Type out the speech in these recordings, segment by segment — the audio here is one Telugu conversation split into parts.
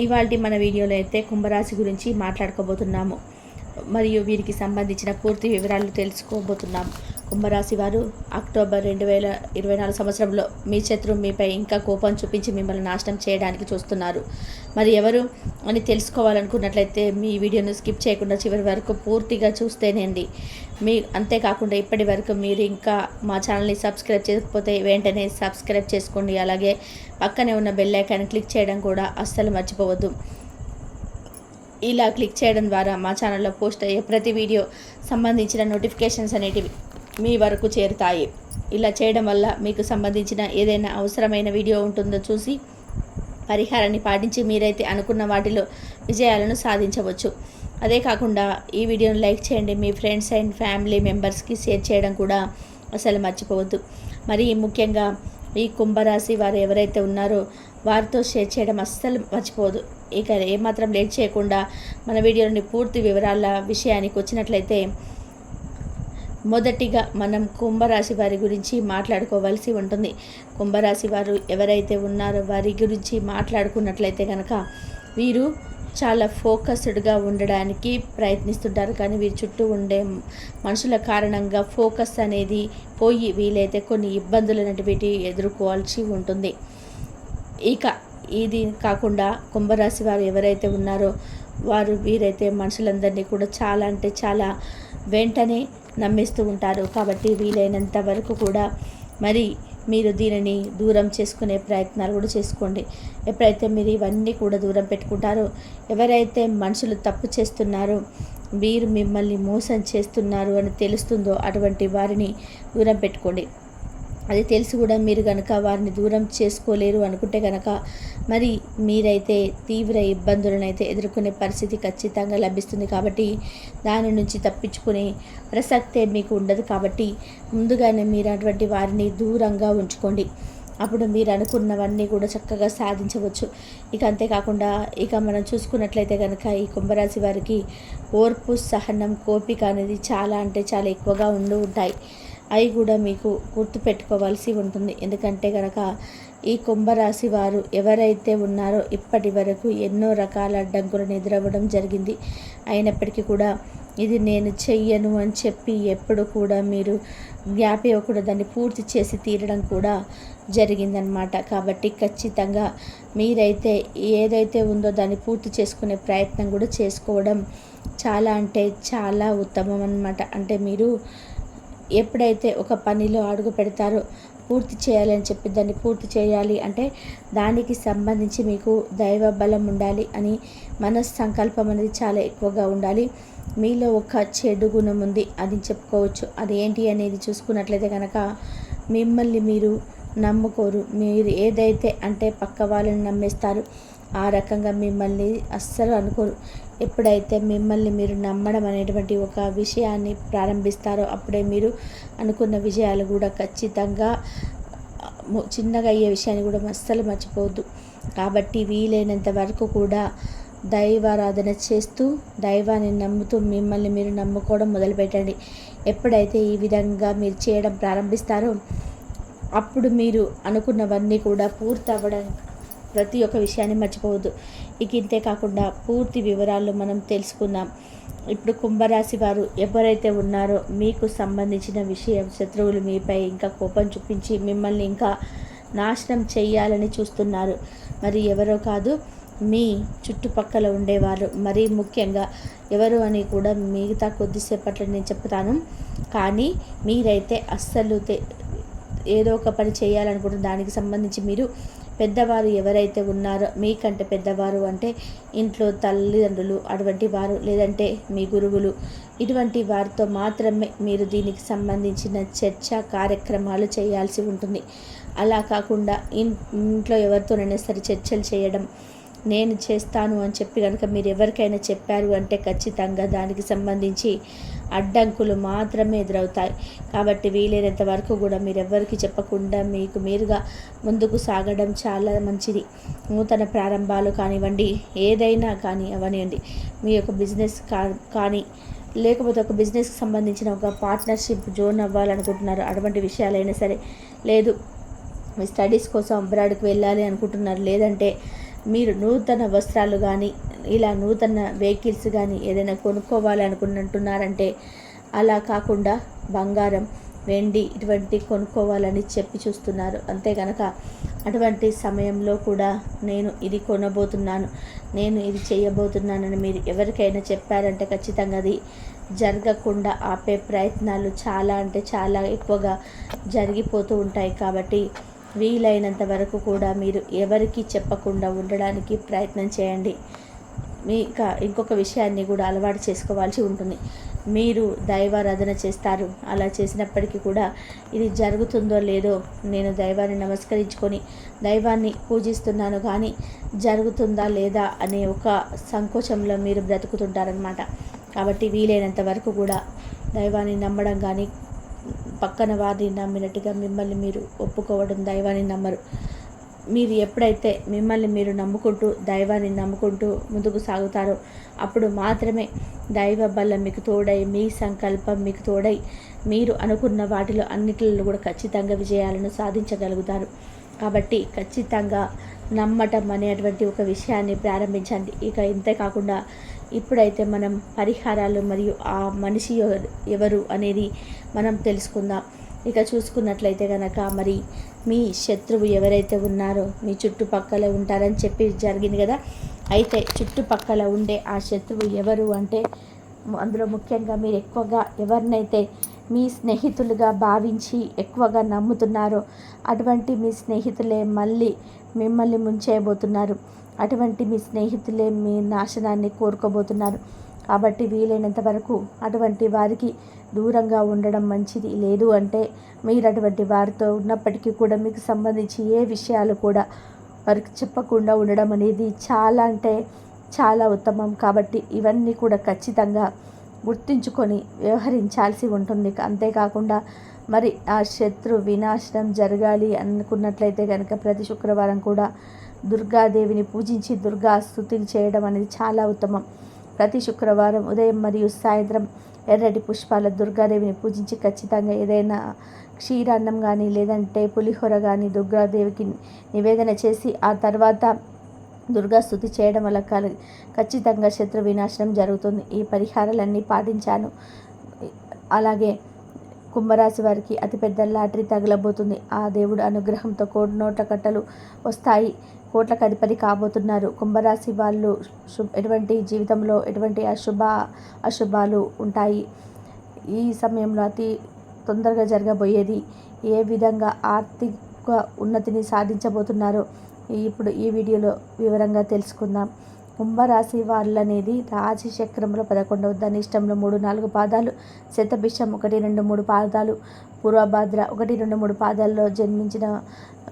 ఇవాళ మన వీడియోలో అయితే కుంభరాశి గురించి మాట్లాడుకోబోతున్నాము. మరియు వీరికి సంబంధించిన పూర్తి వివరాలు తెలుసుకోబోతున్నాము కుంభరాశి వారు అక్టోబర్ రెండు వేల ఇరవై నాలుగు సంవత్సరంలో మీ శత్రువు మీపై ఇంకా కోపం చూపించి మిమ్మల్ని నాశనం చేయడానికి చూస్తున్నారు. మరి ఎవరు అని తెలుసుకోవాలనుకున్నట్లయితే మీ వీడియోను స్కిప్ చేయకుండా చివరి వరకు పూర్తిగా చూస్తేనేండి. మీ అంతేకాకుండా ఇప్పటి వరకు మీరు ఇంకా మా ఛానల్ని సబ్స్క్రైబ్ చేయకపోతే వెంటనే సబ్స్క్రైబ్ చేసుకోండి. అలాగే పక్కనే ఉన్న బెల్ ఐకాన్ క్లిక్ చేయడం కూడా అస్సలు మర్చిపోవద్దు. ఇలా క్లిక్ చేయడం ద్వారా మా ఛానల్లో పోస్ట్ అయ్యే ప్రతి వీడియో సంబంధించిన నోటిఫికేషన్స్ అనేటివి మీ వరకు చేరుతాయి. ఇలా చేయడం వల్ల మీకు సంబంధించిన ఏదైనా అవసరమైన వీడియో ఉంటుందో చూసి పరిహారాన్ని పాటించి మీరైతే అనుకున్న వాటిలో విజయాలను సాధించవచ్చు. అదే కాకుండా ఈ వీడియోను లైక్ చేయండి. మీ ఫ్రెండ్స్ అండ్ ఫ్యామిలీ మెంబర్స్కి షేర్ చేయడం కూడా అసలు మర్చిపోవద్దు. మరి ముఖ్యంగా ఈ కుంభరాశి వారు ఎవరైతే ఉన్నారో వారితో షేర్ చేయడం అస్సలు మర్చిపోదు. ఇక ఏమాత్రం లేట్ చేయకుండా మన వీడియోని పూర్తి వివరాల విషయానికి వచ్చినట్లయితే మొదటిగా మనం కుంభరాశి వారి గురించి మాట్లాడుకోవాల్సి ఉంటుంది. కుంభరాశి వారు ఎవరైతే ఉన్నారో వారి గురించి మాట్లాడుకున్నట్లయితే కనుక వీరు చాలా ఫోకస్డ్గా ఉండడానికి ప్రయత్నిస్తుంటారు. కానీ వీరి చుట్టూ ఉండే మనుషుల కారణంగా ఫోకస్ అనేది పోయి వీలైతే కొన్ని ఇబ్బందులు అనేటివి ఎదుర్కోవాల్సి ఉంటుంది. ఇక ఇది కాకుండా కుంభరాశి వారు ఎవరైతే ఉన్నారో వారు వీరైతే మనుషులందరినీ కూడా చాలా అంటే చాలా వెంటనే నమ్మిస్తూ ఉంటారు. కాబట్టి వీలైనంత వరకు కూడా మరి మీరు దీనిని దూరం చేసుకునే ప్రయత్నాలు కూడా చేసుకోండి. ఎప్పుడైతే మీరు ఇవన్నీ కూడా దూరం పెట్టుకుంటారో ఎవరైతే మనుషులు తప్పు చేస్తున్నారో మీరు మిమ్మల్ని మోసం చేస్తున్నారు అని తెలుస్తుందో అటువంటి వారిని దూరం పెట్టుకోండి. అది తెలిసి కూడా మీరు కనుక వారిని దూరం చేసుకోలేరు అనుకుంటే కనుక మరి మీరైతే తీవ్ర ఇబ్బందులను అయితే ఎదుర్కొనే పరిస్థితి ఖచ్చితంగా లభిస్తుంది కాబట్టి దాని నుంచి తప్పించుకునే ప్రసక్తే మీకు ఉండదు కాబట్టి ముందుగానే మీరు అటువంటి వారిని దూరంగా ఉంచుకోండి. అప్పుడు మీరు అనుకున్నవన్నీ కూడా చక్కగా సాధించవచ్చు. ఇక అంతేకాకుండా ఇక మనం చూసుకున్నట్లయితే కనుక ఈ కుంభరాశి వారికి ఓర్పు సహనం కోపిక అనేది చాలా అంటే చాలా ఎక్కువగా ఉండి ఉంటాయి. అవి కూడా మీకు గుర్తుపెట్టుకోవాల్సి ఉంటుంది. ఎందుకంటే కనుక ఈ కుంభరాశి వారు ఎవరైతే ఉన్నారో ఇప్పటి వరకు ఎన్నో రకాల అడ్డంకులను ఎదురవ్వడం జరిగింది. అయినప్పటికీ కూడా ఇది నేను చెయ్యను అని చెప్పి ఎప్పుడు కూడా మీరు జ్ఞాపి దాన్ని పూర్తి చేసి తీరడం కూడా జరిగిందనమాట కాబట్టి ఖచ్చితంగా మీరైతే ఏదైతే ఉందో దాన్ని పూర్తి చేసుకునే ప్రయత్నం కూడా చేసుకోవడం చాలా అంటే చాలా ఉత్తమం అనమాట అంటే మీరు ఎప్పుడైతే ఒక పనిలో అడుగు పెడతారో పూర్తి చేయాలని చెప్పి దాన్ని పూర్తి చేయాలి అంటే దానికి సంబంధించి మీకు దైవ బలం ఉండాలి అని మనస్సంకల్పం అనేది చాలా ఎక్కువగా ఉండాలి. మీలో ఒక చెడు గుణం ఉంది అది చెప్పుకోవచ్చు. అది ఏంటి అనేది చూసుకున్నట్లయితే కనుక మిమ్మల్ని మీరు నమ్ముకోరు. మీరు ఏదైతే అంటే పక్క వాళ్ళని నమ్మేస్తారు ఆ రకంగా మిమ్మల్ని అస్సలు అనుకోరు. ఎప్పుడైతే మిమ్మల్ని మీరు నమ్మడం అనేటువంటి ఒక విషయాన్ని ప్రారంభిస్తారో అప్పుడే మీరు అనుకున్న విజయాలు కూడా ఖచ్చితంగా చిన్నగా అయ్యే విషయాన్ని కూడా అస్సలు మర్చిపోవద్దు. కాబట్టి వీలైనంత వరకు కూడా దైవారాధన చేస్తూ దైవాన్ని నమ్ముతూ మిమ్మల్ని మీరు నమ్ముకోవడం మొదలుపెట్టండి. ఎప్పుడైతే ఈ విధంగా మీరు చేయడం ప్రారంభిస్తారో అప్పుడు మీరు అనుకున్నవన్నీ కూడా పూర్తి అవ్వడం ప్రతి ఒక్క విషయాన్ని మర్చిపోవద్దు. ఇక ఇంతే కాకుండా పూర్తి వివరాలు మనం తెలుసుకుందాం. ఇప్పుడు కుంభరాశి వారు ఎవరైతే ఉన్నారో మీకు సంబంధించిన విషయం శత్రువులు మీపై ఇంకా కోపం చూపించి మిమ్మల్ని ఇంకా నాశనం చేయాలని చూస్తున్నారు. మరి ఎవరో కాదు మీ చుట్టుపక్కల ఉండేవారు. మరీ ముఖ్యంగా ఎవరు అని కూడా మిగతా కొద్దిసేపట్లో నేను చెప్తాను. కానీ మీరైతే అస్సలు ఏదో ఒక పని చేయాలనుకుంటున్న దానికి సంబంధించి మీరు పెద్దవారు ఎవరైతే ఉన్నారో మీకంటే పెద్దవారు అంటే ఇంట్లో తల్లిదండ్రులు అటువంటి వారు లేదంటే మీ గురువులు. ఇటువంటి వారితో మాత్రమే మీరు దీనికి సంబంధించిన చర్చ కార్యక్రమాలు చేయాల్సి ఉంటుంది. అలా కాకుండా ఇంట్లో ఎవరితోనైనా సరే చర్చలు చేయడం నేను చేస్తాను అని చెప్పి కనుక మీరు ఎవరికైనా చెప్పారు అంటే ఖచ్చితంగా దానికి సంబంధించి అడ్డంకులు మాత్రమే ఎదురవుతాయి. కాబట్టి వీలైనంత వరకు కూడా మీరు ఎవరికి చెప్పకుండా మీకు మీరుగా ముందుకు సాగడం చాలా మంచిది. నూతన ప్రారంభాలు కానివ్వండి ఏదైనా కానీ అవనివ్వండి. మీ యొక్క బిజినెస్ కా కానీ లేకపోతే ఒక బిజినెస్కి సంబంధించిన ఒక పార్ట్నర్షిప్ జోన్ అవ్వాలనుకుంటున్నారు. అటువంటి విషయాలైనా సరే లేదు మీ స్టడీస్ కోసం అబ్రాడ్కి వెళ్ళాలి అనుకుంటున్నారు. లేదంటే మీరు నూతన వస్త్రాలు కానీ ఇలా నూతన వెహికల్స్ కానీ ఏదైనా కొనుక్కోవాలనుకుంటున్నారంటే అలా కాకుండా బంగారం వెండి ఇటువంటి కొనుక్కోవాలని చెప్పి చూస్తున్నారు. అంతే కనుక అటువంటి సమయంలో కూడా నేను ఇది కొనబోతున్నాను నేను ఇది చేయబోతున్నానని మీరు ఎవరికైనా చెప్పారంటే ఖచ్చితంగా అది జరగకుండా ఆపే ప్రయత్నాలు చాలా అంటే చాలా ఎక్కువగా జరిగిపోతూ ఉంటాయి కాబట్టి వీలైనంత వరకు కూడా మీరు ఎవరికి చెప్పకుండా ఉండడానికి ప్రయత్నం చేయండి. మీ ఇంకా ఇంకొక విషయాన్ని కూడా అలవాటు చేసుకోవాల్సి ఉంటుంది. మీరు దైవారాధన చేస్తారు. అలా చేసినప్పటికీ కూడా ఇది జరుగుతుందో లేదో నేను దైవాన్ని నమస్కరించుకొని దైవాన్ని పూజిస్తున్నాను కానీ జరుగుతుందా లేదా అనే ఒక సంకోచంలో మీరు బ్రతుకుతుంటారనమాట కాబట్టి వీలైనంత వరకు కూడా దైవాన్ని నమ్మడం కానీ పక్కన వారిని నమ్మినట్టుగా మిమ్మల్ని మీరు ఒప్పుకోవడం దైవాన్ని నమ్మరు. మీరు ఎప్పుడైతే మిమ్మల్ని మీరు నమ్ముకుంటూ దైవాన్ని నమ్ముకుంటూ ముందుకు సాగుతారో అప్పుడు మాత్రమే దైవ బలం మీకు తోడై మీ సంకల్పం మీకు తోడై మీరు అనుకున్న వాటిలో అన్నిటిలో కూడా ఖచ్చితంగా విజయాలను సాధించగలుగుతారు. కాబట్టి ఖచ్చితంగా నమ్మటం అనేటువంటి ఒక విషయాన్ని ప్రారంభించండి. ఇక ఇంతే కాకుండా ఇప్పుడైతే మనం పరిహారాలు మరియు ఆ మనిషి ఎవరు అనేది మనం తెలుసుకుందాం. ఇక చూసుకున్నట్లయితే కనుక మరి మీ శత్రువు ఎవరైతే ఉన్నారో మీ చుట్టుపక్కల ఉంటారని చెప్పి జరిగింది కదా? అయితే చుట్టుపక్కల ఉండే ఆ శత్రువు ఎవరు అంటే అందులో ముఖ్యంగా మీరు ఎక్కువగా ఎవరినైతే మీ స్నేహితులుగా భావించి ఎక్కువగా నమ్ముతున్నారో అటువంటి మీ స్నేహితులే మళ్ళీ మిమ్మల్ని ముంచేయబోతున్నారు. అటువంటి మీ స్నేహితులే మీ నాశనాన్ని కోరుకోబోతున్నారు. కాబట్టి వీలైనంత వరకు అటువంటి వారికి దూరంగా ఉండడం మంచిది. లేదు అంటే మీరు అటువంటి వారితో ఉన్నప్పటికీ కూడా మీకు సంబంధించి ఏ విషయాలు కూడా వారికి చెప్పకుండా ఉండడం అనేది చాలా అంటే చాలా ఉత్తమం. కాబట్టి ఇవన్నీ కూడా ఖచ్చితంగా గుర్తించుకొని వ్యవహరించాల్సి ఉంటుంది. అంతేకాకుండా మరి ఆ శత్రు వినాశనం జరగాలి అనుకున్నట్లయితే కనుక ప్రతి శుక్రవారం కూడా దుర్గాదేవిని పూజించి దుర్గా స్థుతిని చేయడం అనేది చాలా ఉత్తమం. ప్రతి శుక్రవారం ఉదయం మరియు సాయంత్రం ఎర్రటి పుష్పాల దుర్గాదేవిని పూజించి ఖచ్చితంగా ఏదైనా క్షీరాన్నం కానీ లేదంటే పులిహోర కానీ దుర్గాదేవికి నివేదన చేసి ఆ తర్వాత దుర్గా స్థుతి చేయడం వల్ల ఖచ్చితంగా శత్రు వినాశనం జరుగుతుంది. ఈ పరిహారాలన్నీ పాటించాను. అలాగే కుంభరాశి వారికి అతిపెద్ద లాటరీ తగలబోతుంది. ఆ దేవుడు అనుగ్రహంతో కోడి నోట కట్టలు వస్తాయి. కోట్లకు అధిపతి కాబోతున్నారు. కుంభరాశి వాళ్ళు ఎటువంటి జీవితంలో ఎటువంటి అశుభ అశుభాలు ఉంటాయి? ఈ సమయంలో అతి తొందరగా జరగబోయేది ఏ విధంగా ఆర్థిక ఉన్నతిని సాధించబోతున్నారో? ఇప్పుడు ఈ వీడియోలో వివరంగా తెలుసుకుందాం. కుంభరాశి వాళ్ళనేది రాశి చక్రంలో పదకొండవ ధనిష్టంలో మూడు నాలుగు పాదాలు శతభిషం ఒకటి రెండు మూడు పాదాలు పూర్వభాద్ర ఒకటి రెండు మూడు పాదాల్లో జన్మించిన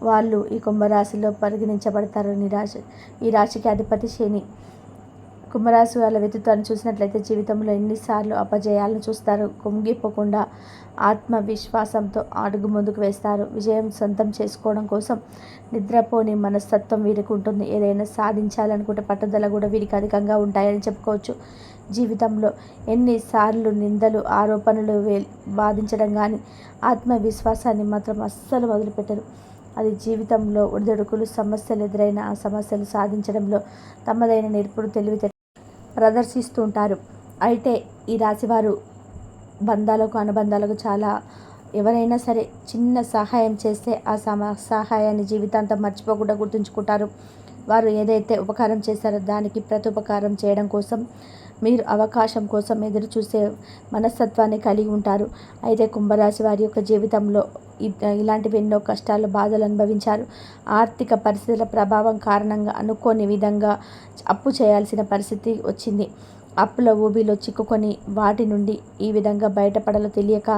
వాళ్ళు ఈ కుంభరాశిలో పరిగణించబడతారు నిరాశ ఈ రాశికి అధిపతి శని. కుంభరాశి వాళ్ళ వ్యక్తిత్వాన్ని చూసినట్లయితే జీవితంలో ఎన్నిసార్లు అపజయాలను చూస్తారు. కుంగిపోకుండా ఆత్మవిశ్వాసంతో అడుగు ముందుకు వేస్తారు. విజయం సొంతం చేసుకోవడం కోసం నిద్రపోని మనస్తత్వం వీరికి ఉంటుంది. ఏదైనా సాధించాలనుకుంటే పట్టుదల కూడా వీరికి అధికంగా ఉంటాయని చెప్పుకోవచ్చు. జీవితంలో ఎన్నిసార్లు నిందలు ఆరోపణలు వే బాధించడం కానీ ఆత్మవిశ్వాసాన్ని మాత్రం అస్సలు వదిలిపెట్టరు. అది జీవితంలో ఒడిదొడుకులు సమస్యలు ఎదురైన ఆ సమస్యలు సాధించడంలో తమదైన నేర్పుడు తెలివితే ప్రదర్శిస్తూ ఉంటారు అయితే ఈ రాశివారు బంధాలకు అనుబంధాలకు చాలా ఎవరైనా సరే చిన్న సహాయం చేస్తే ఆ సమ సహాయాన్ని జీవితాంతం మర్చిపోకుండా గుర్తుంచుకుంటారు. వారు ఏదైతే ఉపకారం చేశారో దానికి ప్రతి ఉపకారం చేయడం కోసం మీరు అవకాశం కోసం ఎదురు చూసే మనస్తత్వాన్ని కలిగి ఉంటారు. అయితే కుంభరాశి వారి యొక్క జీవితంలో ఇలాంటివి ఎన్నో కష్టాలు బాధలు అనుభవించారు. ఆర్థిక పరిస్థితుల ప్రభావం కారణంగా అనుకోని విధంగా అప్పు చేయాల్సిన పరిస్థితి వచ్చింది. అప్పుల ఊబిలో చిక్కుకొని వాటి నుండి ఈ విధంగా బయటపడాలో తెలియక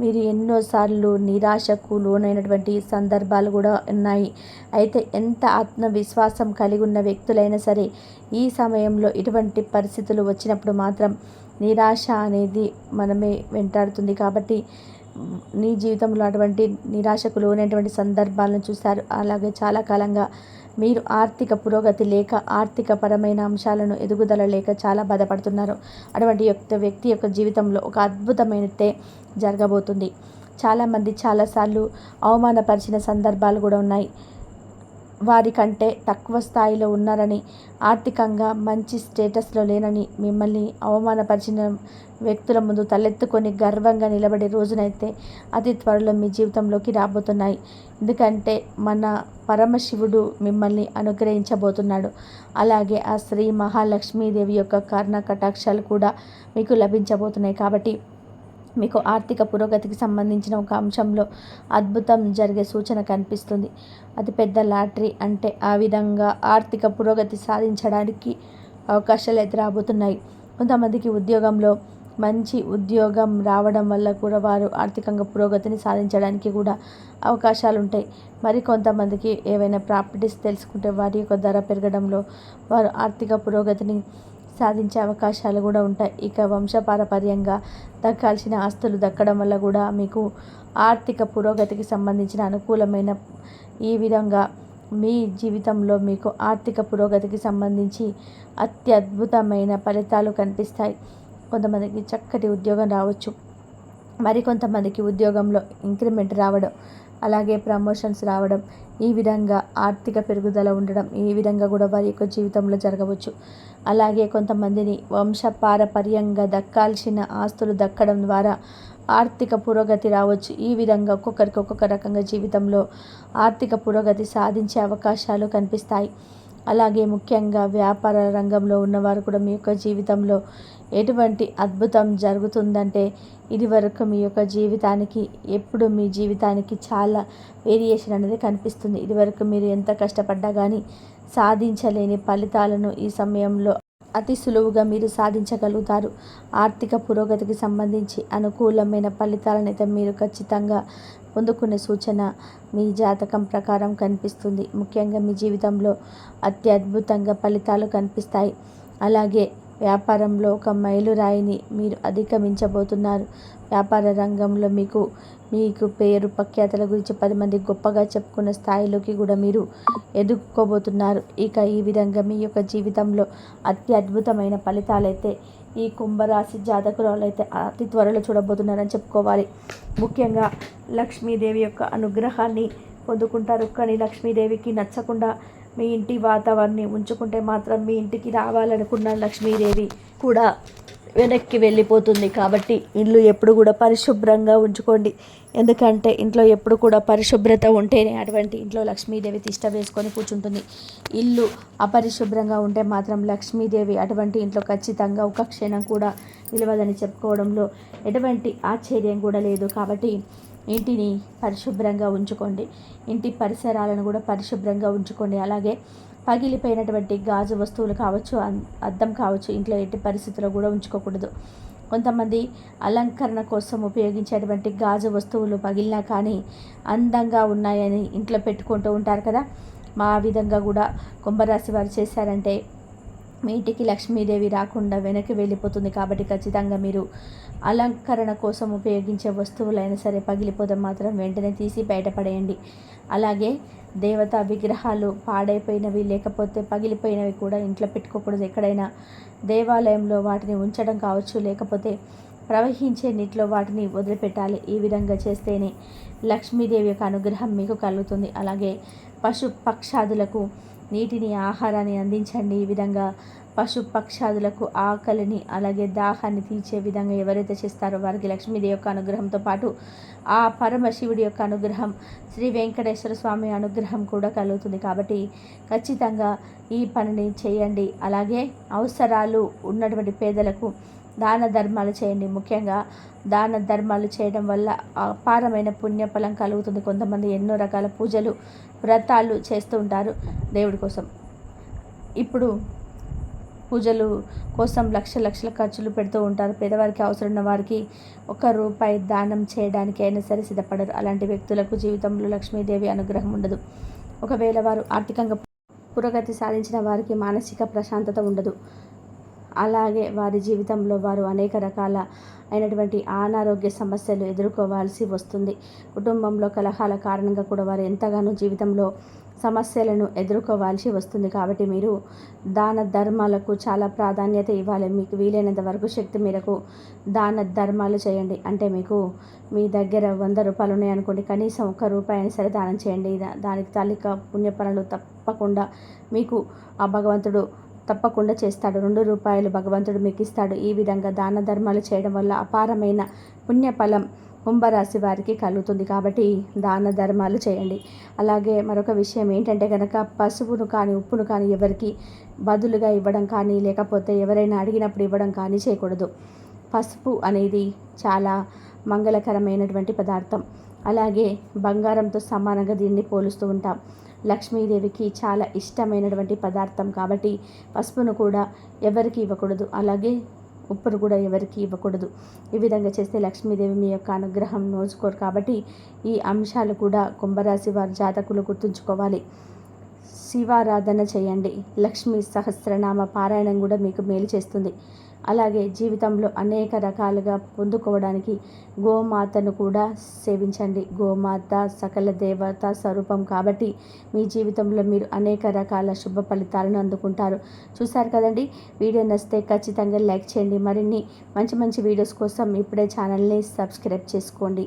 మీరు ఎన్నోసార్లు నిరాశకు లోనైనటువంటి సందర్భాలు కూడా ఉన్నాయి. అయితే ఎంత ఆత్మవిశ్వాసం కలిగి ఉన్న వ్యక్తులైనా సరే ఈ సమయంలో ఇటువంటి పరిస్థితులు వచ్చినప్పుడు మాత్రం నిరాశ అనేది మనమే వెంటాడుతుంది కాబట్టి నీ జీవితంలో అటువంటి నిరాశకు లోనైనటువంటి సందర్భాలను చూశారు. అలాగే చాలా కాలంగా మీరు ఆర్థిక పురోగతి లేక ఆర్థిక పరమైన అంశాలను ఎదుగుదల లేక చాలా బాధపడుతున్నారు. అటువంటి యొక్క వ్యక్తి యొక్క జీవితంలో ఒక అద్భుతమైనతే జరగబోతుంది. చాలామంది చాలాసార్లు అవమానపరిచిన సందర్భాలు కూడా ఉన్నాయి. వారికంటే తక్కువ స్థాయిలో ఉన్నారని ఆర్థికంగా మంచి స్టేటస్లో లేనని మిమ్మల్ని అవమానపరిచిన వ్యక్తుల ముందు తలెత్తుకొని గర్వంగా నిలబడే రోజునైతే అతి త్వరలో మీ జీవితంలోకి రాబోతున్నాయి. ఎందుకంటే మన పరమశివుడు మిమ్మల్ని అనుగ్రహించబోతున్నాడు. అలాగే ఆ శ్రీ మహాలక్ష్మీదేవి యొక్క కర్ణ కటాక్షాలు కూడా మీకు లభించబోతున్నాయి కాబట్టి మీకు ఆర్థిక పురోగతికి సంబంధించిన ఒక అంశంలో అద్భుతం జరిగే సూచన కనిపిస్తుంది. అది పెద్ద లాటరీ అంటే ఆ విధంగా ఆర్థిక పురోగతి సాధించడానికి అవకాశాలు ఎదురాబోతున్నాయి. కొంతమందికి ఉద్యోగంలో మంచి ఉద్యోగం రావడం వల్ల కూడా వారు ఆర్థికంగా పురోగతిని సాధించడానికి కూడా అవకాశాలు ఉంటాయి మరి కొంతమందికి ఏవైనా ప్రాపర్టీస్ తెలుసుకుంటే వారి యొక్క ధర పెరగడంలో వారు ఆర్థిక పురోగతిని సాధించే అవకాశాలు కూడా ఉంటాయి. ఇక వంశపారపర్యంగా దక్కాల్సిన ఆస్తులు దక్కడం వల్ల కూడా మీకు ఆర్థిక పురోగతికి సంబంధించిన అనుకూలమైన ఈ విధంగా మీ జీవితంలో మీకు ఆర్థిక పురోగతికి సంబంధించి అత్యద్భుతమైన ఫలితాలు కనిపిస్తాయి. కొంతమందికి చక్కటి ఉద్యోగం రావచ్చు. మరికొంతమందికి ఉద్యోగంలో ఇంక్రిమెంట్ రావడం అలాగే ప్రమోషన్స్ రావడం ఈ విధంగా ఆర్థిక పెరుగుదల ఉండడం ఈ విధంగా కూడా వారి యొక్క జీవితంలో జరగవచ్చు. అలాగే కొంతమందిని వంశపారపర్యంగా దక్కాల్సిన ఆస్తులు దక్కడం ద్వారా ఆర్థిక పురోగతి రావచ్చు. ఈ విధంగా ఒక్కొక్కరికి ఒక్కొక్క రకంగా జీవితంలో ఆర్థిక పురోగతి సాధించే అవకాశాలు కనిపిస్తాయి. అలాగే ముఖ్యంగా వ్యాపార రంగంలో ఉన్నవారు కూడా మీ యొక్క జీవితంలో ఎటువంటి అద్భుతం జరుగుతుందంటే ఇది వరకు మీ యొక్క జీవితానికి ఎప్పుడు మీ జీవితానికి చాలా వేరియేషన్ అనేది కనిపిస్తుంది. ఇదివరకు మీరు ఎంత కష్టపడ్డా కానీ సాధించలేని ఫలితాలను ఈ సమయంలో అతి సులువుగా మీరు సాధించగలుగుతారు. ఆర్థిక పురోగతికి సంబంధించి అనుకూలమైన ఫలితాలను అయితే మీరు ఖచ్చితంగా పొందుకునే సూచన మీ జాతకం ప్రకారం కనిపిస్తుంది. ముఖ్యంగా మీ జీవితంలో అత్యద్భుతంగా ఫలితాలు కనిపిస్తాయి. అలాగే వ్యాపారంలో ఒక మైలురాయిని మీరు అధిగమించబోతున్నారు. వ్యాపార రంగంలో మీకు మీకు పేరు ప్రఖ్యాతల గురించి పది మంది గొప్పగా చెప్పుకున్న స్థాయిలోకి కూడా మీరు ఎదుర్కోబోతున్నారు. ఇక ఈ విధంగా మీ యొక్క జీవితంలో అత్యద్భుతమైన ఫలితాలైతే ఈ కుంభరాశి జాతకురాలు అయితే అతి త్వరలో చూడబోతున్నారని చెప్పుకోవాలి. ముఖ్యంగా లక్ష్మీదేవి యొక్క అనుగ్రహాన్ని పొందుకుంటారు. కానీ లక్ష్మీదేవికి నచ్చకుండా మీ ఇంటి వాతావరణాన్ని ఉంచుకుంటే మాత్రం మీ ఇంటికి రావాలనుకున్న లక్ష్మీదేవి కూడా వెనక్కి వెళ్ళిపోతుంది కాబట్టి ఇల్లు ఎప్పుడు కూడా పరిశుభ్రంగా ఉంచుకోండి. ఎందుకంటే ఇంట్లో ఎప్పుడు కూడా పరిశుభ్రత ఉంటేనే అటువంటి ఇంట్లో లక్ష్మీదేవి తిష్ట వేసుకొని కూర్చుంటుంది. ఇల్లు అపరిశుభ్రంగా ఉంటే మాత్రం లక్ష్మీదేవి అటువంటి ఇంట్లో ఖచ్చితంగా ఒక క్షణం కూడా నిలవదని చెప్పుకోవడంలో ఎటువంటి ఆశ్చర్యం కూడా లేదు. కాబట్టి ఇంటిని పరిశుభ్రంగా ఉంచుకోండి. ఇంటి పరిసరాలను కూడా పరిశుభ్రంగా ఉంచుకోండి. అలాగే పగిలిపోయినటువంటి గాజు వస్తువులు కావచ్చు అద్దం కావచ్చు ఇంట్లో ఎట్టి పరిస్థితుల్లో కూడా ఉంచుకోకూడదు. కొంతమంది అలంకరణ కోసం ఉపయోగించేటువంటి గాజు వస్తువులు పగిలినా కానీ అందంగా ఉన్నాయని ఇంట్లో పెట్టుకుంటూ ఉంటారు కదా. మా విధంగా కూడా కుంభరాశి వారు చేశారంటే మీ ఇంటికి లక్ష్మీదేవి రాకుండా వెనక్కి వెళ్ళిపోతుంది కాబట్టి ఖచ్చితంగా మీరు అలంకరణ కోసం ఉపయోగించే వస్తువులైనా సరే పగిలిపోతే మాత్రం వెంటనే తీసి బయటపడేయండి. అలాగే దేవతా విగ్రహాలు పాడైపోయినవి లేకపోతే పగిలిపోయినవి కూడా ఇంట్లో పెట్టుకోకూడదు. ఎక్కడైనా దేవాలయంలో వాటిని ఉంచడం కావచ్చు లేకపోతే ప్రవహించే నీటిలో వాటిని వదిలిపెట్టాలి. ఈ విధంగా చేస్తేనే లక్ష్మీదేవి యొక్క అనుగ్రహం మీకు కలుగుతుంది. అలాగే పశు పక్షాదులకు నీటిని ఆహారాన్ని అందించండి. ఈ విధంగా పశు పక్షాదులకు ఆకలిని అలాగే దాహాన్ని తీర్చే విధంగా ఎవరైతే చేస్తారో వారికి లక్ష్మీదేవి యొక్క అనుగ్రహంతో పాటు ఆ పరమశివుడి యొక్క అనుగ్రహం శ్రీ వెంకటేశ్వర స్వామి అనుగ్రహం కూడా కలుగుతుంది. కాబట్టి ఖచ్చితంగా ఈ పనిని చేయండి. అలాగే అవసరాలు ఉన్నటువంటి పేదలకు దాన ధర్మాలు చేయండి. ముఖ్యంగా దాన ధర్మాలు చేయడం వల్ల అపారమైన పుణ్యఫలం కలుగుతుంది. కొంతమంది ఎన్నో రకాల పూజలు వ్రతాలు చేస్తూ ఉంటారు దేవుడి కోసం. ఇప్పుడు పూజలు కోసం లక్ష లక్షల ఖర్చులు పెడుతూ ఉంటారు. పేదవారికి అవసరం ఉన్న వారికి ఒక రూపాయి దానం చేయడానికి అయినా సరే సిద్ధపడరు. అలాంటి వ్యక్తులకు జీవితంలో లక్ష్మీదేవి అనుగ్రహం ఉండదు. ఒకవేళ వారు ఆర్థికంగా పురోగతి సాధించిన వారికి మానసిక ప్రశాంతత ఉండదు. అలాగే వారి జీవితంలో వారు అనేక రకాల అయినటువంటి అనారోగ్య సమస్యలు ఎదుర్కోవాల్సి వస్తుంది. కుటుంబంలో కలహాల కారణంగా కూడా వారు ఎంతగానో జీవితంలో సమస్యలను ఎదుర్కోవాల్సి వస్తుంది. కాబట్టి మీరు దాన ధర్మాలకు చాలా ప్రాధాన్యత ఇవ్వాలి. మీకు వీలైనంత వరకు శక్తి మేరకు దాన ధర్మాలు చేయండి. అంటే మీకు మీ దగ్గర వంద రూపాయలు ఉన్నాయనుకోండి కనీసం ఒక్క రూపాయి అయినా సరే దానం చేయండి. దానికి తాలిక పుణ్యపనులు తప్పకుండా మీకు ఆ భగవంతుడు తప్పకుండా చేస్తాడు. రెండు రూపాయలు భగవంతుడు మీకు ఇస్తాడు ఈ విధంగా దాన ధర్మాలు చేయడం వల్ల అపారమైన పుణ్యఫలం కుంభరాశి వారికి కలుగుతుంది. కాబట్టి దాన ధర్మాలు చేయండి. అలాగే మరొక విషయం ఏంటంటే కనుక పసుపును కానీ ఉప్పును కానీ ఎవరికి బదులుగా ఇవ్వడం కానీ లేకపోతే ఎవరైనా అడిగినప్పుడు ఇవ్వడం కానీ చేయకూడదు. పసుపు అనేది చాలా మంగళకరమైనటువంటి పదార్థం. అలాగే బంగారంతో సమానంగా దీన్ని పోలుస్తూ ఉంటాం. లక్ష్మీదేవికి చాలా ఇష్టమైనటువంటి పదార్థం కాబట్టి పసుపును కూడా ఎవరికి ఇవ్వకూడదు. అలాగే ఉప్పును కూడా ఎవరికి ఇవ్వకూడదు. ఈ విధంగా చేస్తే లక్ష్మీదేవి మీ యొక్క అనుగ్రహం నోచుకోరు కాబట్టి ఈ అంశాలు కూడా కుంభరాశి వారి జాతకులు గుర్తుంచుకోవాలి. శివారాధన చేయండి. లక్ష్మీ సహస్రనామ పారాయణం కూడా మీకు మేలు చేస్తుంది. అలాగే జీవితంలో అనేక రకాలుగా పొందుకోవడానికి గోమాతను కూడా సేవించండి. గోమాత సకల దేవత స్వరూపం కాబట్టి మీ జీవితంలో మీరు అనేక రకాల శుభ ఫలితాలను అందుకుంటారు. చూసారు కదండి? వీడియో నచ్చితే ఖచ్చితంగా లైక్ చేయండి. మరిన్ని మంచి మంచి వీడియోస్ కోసం ఇప్పుడే ఛానల్ని సబ్స్క్రైబ్ చేసుకోండి.